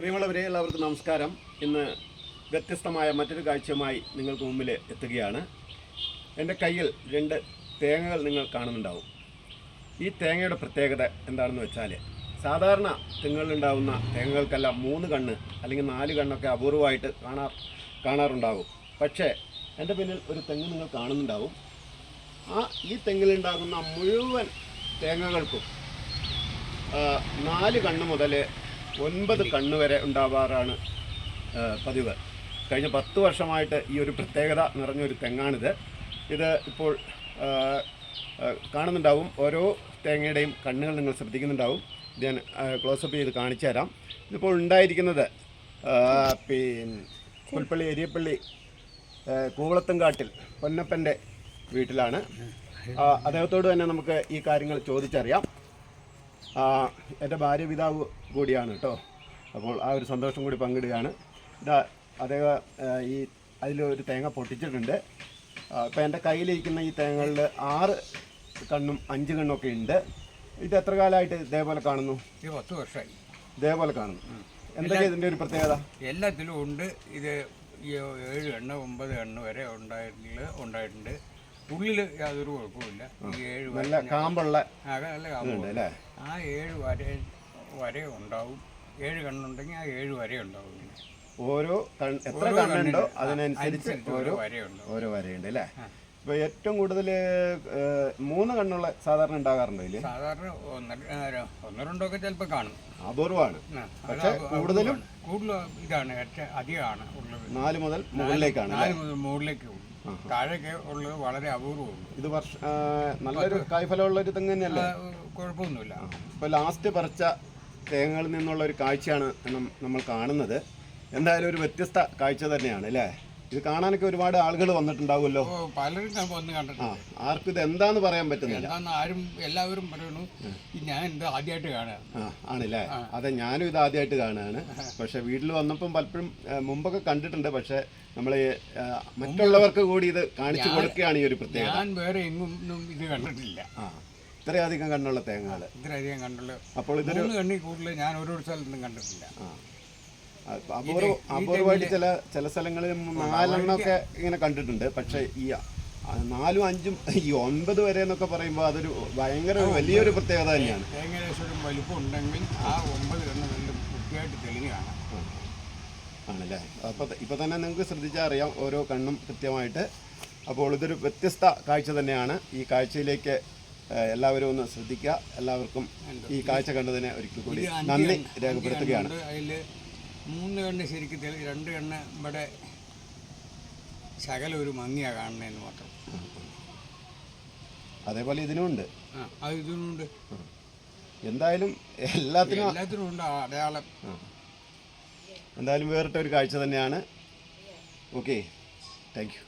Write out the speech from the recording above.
പ്രിയമുള്ളവരെ എല്ലാവർക്കും നമസ്കാരം. ഇന്ന് വ്യത്യസ്തമായ മറ്റൊരു കാഴ്ചയുമായി നിങ്ങൾക്ക് മുമ്പിൽ എത്തുകയാണ്. എന്റെ കയ്യിൽ രണ്ട് തേങ്ങകൾ നിങ്ങൾ കാണുന്നുണ്ടാവും. ഈ തേങ്ങയുടെ പ്രത്യേകത എന്താണെന്ന് വെച്ചാൽ സാധാരണ തെങ്ങുകളിലുണ്ടാവുന്ന തേങ്ങകൾക്കെല്ലാം മൂന്ന് കണ്ണ് അല്ലെങ്കിൽ നാല് കണ്ണൊക്കെ അപൂർവമായിട്ട് കാണാ കാണാറുണ്ടാകും പക്ഷേ എന്റെ പിന്നിൽ ഒരു തെങ്ങ് നിങ്ങൾ കാണുന്നുണ്ടാവും. ആ ഈ തെങ്ങിലുണ്ടാകുന്ന മുഴുവൻ തേങ്ങകൾക്കും നാല് കണ്ണ് മുതൽ ഒൻപത് കണ്ണ് വരെ ഉണ്ടാവാറാണ് പതിവ്. കഴിഞ്ഞ പത്ത് വർഷമായിട്ട് ഈ ഒരു പ്രത്യേകത നിറഞ്ഞൊരു തെങ്ങാണിത്. ഇത് ഇപ്പോൾ കാണുന്നുണ്ടാവും. ഓരോ തേങ്ങയുടെയും കണ്ണുകൾ നിങ്ങൾ ശ്രദ്ധിക്കുന്നുണ്ടാവും. ഞാൻ ക്ലോസപ്പ് ചെയ്ത് കാണിച്ചു തരാം. ഇതിപ്പോൾ ഉണ്ടായിരിക്കുന്നത് പിന്നെ പുൽപ്പള്ളി എരിയപ്പള്ളി കൂവളത്തുംകാട്ടിൽ പൊന്നപ്പന്റെ വീട്ടിലാണ്. അദ്ദേഹത്തോട് തന്നെ നമുക്ക് ഈ കാര്യങ്ങൾ ചോദിച്ചറിയാം. എന്റെ ഭാര്യ പിതാവ് കൂടിയാണ് കേട്ടോ. അപ്പോൾ ആ ഒരു സന്തോഷം കൂടി പങ്കിടുകയാണ്. ഇതാ അദ്ദേഹം ഈ അതിലൊരു തേങ്ങ പൊട്ടിച്ചിട്ടുണ്ട്. അപ്പോൾ എന്റെ കയ്യിലിരിക്കുന്ന ഈ തേങ്ങകളിൽ ആറ് കണ്ണും അഞ്ച് കണ്ണൊക്കെ ഒക്കെ ഉണ്ട്. ഇത് എത്ര കാലമായിട്ട് ഇതേപോലെ കാണുന്നു? ഇത് പത്ത് വർഷമായി. ഇതേപോലെ കാണുന്നു. എന്തൊക്കെയാണ് ഇതിന്റെ ഒരു പ്രത്യേകത? എല്ലാത്തിലും ഉണ്ട്. ഇത് ഈ ഏഴ് എണ്ണ ഒമ്പത് എണ്ണ വരെ ഉണ്ടായിട്ടുണ്ട് ഉണ്ടായിട്ടുണ്ട്. ഉള്ളിൽ യാതൊരു കുഴപ്പമില്ല ഈ ഏഴ് വര നല്ല കാമ്പുള്ള ആകെ നല്ല അല്ലേ? ആ ഏഴ് വര വര ഉണ്ടാവും. ഏഴ് കണ്ണുണ്ടെങ്കിൽ ആ ഏഴ് വര ഉണ്ടാവും പിന്നെ ഓരോ എത്ര കണ്ണുണ്ടോ അതിനനുസരിച്ച് അനുസരിച്ച് ഓരോ ഓരോ വരയുണ്ടാവും ഓരോ വരയുണ്ട് അല്ലേ? ഇപ്പൊ ഏറ്റവും കൂടുതൽ മൂന്ന് കണ്ണുള്ള സാധാരണ ഉണ്ടാകാറുണ്ടോ ഇല്ലേ സാധാരണ ഒന്നര ആ, ഒന്നോ രണ്ടോ ഒക്കെ ചിലപ്പോൾ കാണും. അപൂർവമാണ്. ആ, അത് പക്ഷേ അപൂ- കൂടുതലും. കൂടുതലും ഇതാണ് ഏറ്റവും അധികമാണ് ഉള്ളത്. നാല് മുതൽ മുകളിലേക്കാണ് നാല് മുതൽ മുകളിലേക്ക് ഉള്ളൂ. താഴേക്ക് ഉള്ളത് വളരെ അപൂർവമാണ്. ഇത് വർഷ നല്ലൊരു കായ്ഫലമുള്ള ഒരു തെങ്ങ് തന്നെയല്ലേ? കുഴപ്പമൊന്നുമില്ല. ഇപ്പോൾ ലാസ്റ്റ് പറിച്ച തേങ്ങകളിൽ നിന്നുള്ള ഒരു കാഴ്ചയാണ് നമ്മൾ കാണുന്നത്. എന്തായാലും ഒരു വ്യത്യസ്ത കാഴ്ച തന്നെയാണ് അല്ലേ? ഇത് കാണാനൊക്കെ ഒരുപാട് ആളുകൾ വന്നിട്ടുണ്ടാവുമല്ലോ. പലരും വന്ന് ആ കണ്ടിട്ടുണ്ട് ആർക്കും ഇത് എന്താന്ന് പറയാൻ പറ്റുന്നില്ല. എന്താന്ന് ആരും എല്ലാവരും പറയണു "ഈ ഞാൻ ഇത് ആദ്യമായിട്ട് കാണുക ആ ആണല്ലേ? അതെ ഞാനും ഇത് ആദ്യമായിട്ട് കാണുകയാണ്. പക്ഷെ വീട്ടിൽ വന്നപ്പം പലപ്പോഴും ആ, മുമ്പൊക്കെ കണ്ടിട്ടുണ്ട്. പക്ഷെ നമ്മൾ മറ്റുള്ളവർക്ക് കൂടി ഇത് കാണിച്ചു കൊടുക്കുകയാണ് ഈ ഒരു പ്രത്യേകത. ഞാൻ വേറെ എങ്ങും ഒന്നും ഇത് കണ്ടിട്ടില്ല. ആ ഇത്രയധികം കണ്ണുള്ള തേങ്ങകൾ ഇത്രയധികം കണ്ടുള്ള അപ്പോൾ ഇതൊരു മൂന്ന് കണ്ണി കൂടുതൽ ഞാൻ ഓരോ സ്ഥലത്തും കണ്ടിട്ടില്ല. ആ. അപൂർവമായിട്ട് ചില ചില സ്ഥലങ്ങളിൽ നാലെണ്ണമൊക്കെ ഇങ്ങനെ കണ്ടിട്ടുണ്ട് പക്ഷേ ഈ നാലും അഞ്ചും ഈ ഒൻപത് വരെ എന്നൊക്കെ പറയുമ്പോൾ അതൊരു ഭയങ്കര വലിയൊരു പ്രത്യേകത തന്നെയാണ് ഏകദേശം ഒരു വലിപ്പം ഉണ്ടെങ്കിൽ ആ ഒമ്പത് നല്ല വൃത്തിയായിട്ട് തെളിഞ്ഞ് കാണാം ആണല്ലേ അപ്പോൾ ഇപ്പോൾ തന്നെ നിങ്ങൾക്ക് ശ്രദ്ധിച്ചാൽ അറിയാം ഓരോ കണ്ണും കൃത്യമായിട്ട് അപ്പോൾ ഇതൊരു വ്യത്യസ്ത കാഴ്ച തന്നെയാണ് ഈ കാഴ്ചയിലേക്ക് എല്ലാവരും ഒന്ന് ശ്രദ്ധിക്കുക എല്ലാവർക്കും ഈ കാഴ്ച കണ്ടതിനെ ഒരിക്കൽ കൂടി നന്ദി രേഖപ്പെടുത്തുകയാണ് മൂന്ന് കണ്ണ് ശരിക്കും തെളി രണ്ട് കണ്ണ് ഇവിടെ ശകലം ഒരു മങ്ങിയാണ് കാണുന്നതെന്ന് മാത്രം. അതേപോലെ ഇതിനുമുണ്ട് ആ അത് ഇതിനുണ്ട് എന്തായാലും എല്ലാത്തിനും എല്ലാത്തിനും ഉണ്ട് ആ അടയാളം. എന്തായാലും വേറിട്ട ഒരു കാഴ്ച തന്നെയാണ്. ഓക്കെ. Thank you.